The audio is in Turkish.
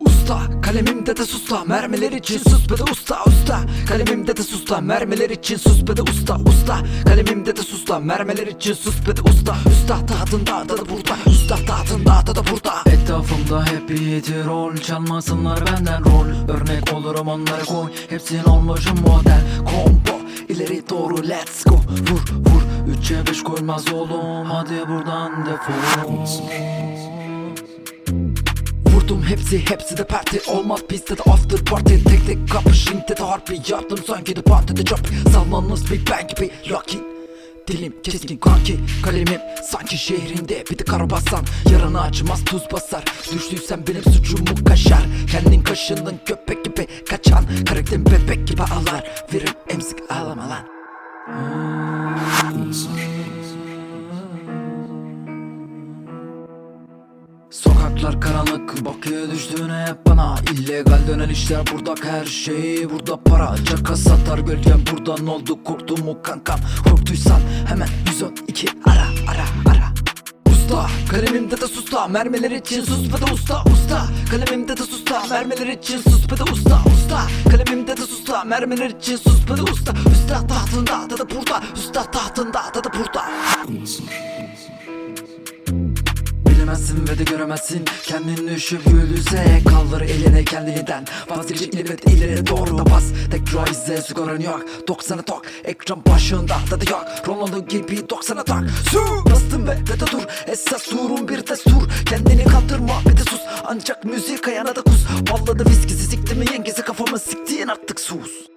Usta kalemimde de susla mermiler için sus be de usta usta. Kalemimde de susla mermiler için sus be de usta usta. Kalemimde de susla mermiler için sus be de usta. Usta tahtında da da burada Usta tahtında da da burada. Etrafımda hep bir rol Çalmasınlar benden rol. Örnek olurum onlara koy Hepsinin olmuşum model. Combo beş koymaz oğlum Hadi buradan defol. Vurdum hepsi hepsi de parti Olmaz bizde de after party. Tek tek kapış ringde de harbi Yaptım sanki de partide çöp. Sallanız bir ben gibi Lakin Dilim keskin kanki Kalemim. Sanki şehrinde Bir de karabasan Yarını acımaz tuz basar. Düştüysen benim suçumu kaşar? Kendin kaşındın köpek gibi Kaçan. Karakterim bebek gibi ağlar. Verim emzik ağlama lan Sokaklar karanlık bakıyor düştüğüne hep bana. İllegal dönen işler burada her şey burada. Para Caka satar gölgem buradan oldu. Korktum mu kankam Korktuysan hemen 112 ara ara ara Usta kalemimde de susta Mermiler için sus be usta usta. Kalemimde de susta Mermiler için sus be usta usta. Kalemimde de susta Mermiler için sus be usta. Usta tahtında da da burada. Usta tahtında da da burada Bilemezsin ve de göremezsin. Kendin düşüp güldüyse Kaldır eline kendiliğinden. Vazgeçip ileri ileri doğru da bas. Tekrar izle skoran yok. 90'a tok Ekran başında tadı yok. Ronaldo gibi 90'a tak. Su! Bastım ve de dur. Esas durun bir de sur Kendini kandırma bir de sus. Ancak müzik ayağına da kus Valladı viskisi sikti mi yengesi kafamı siktiğin artık sus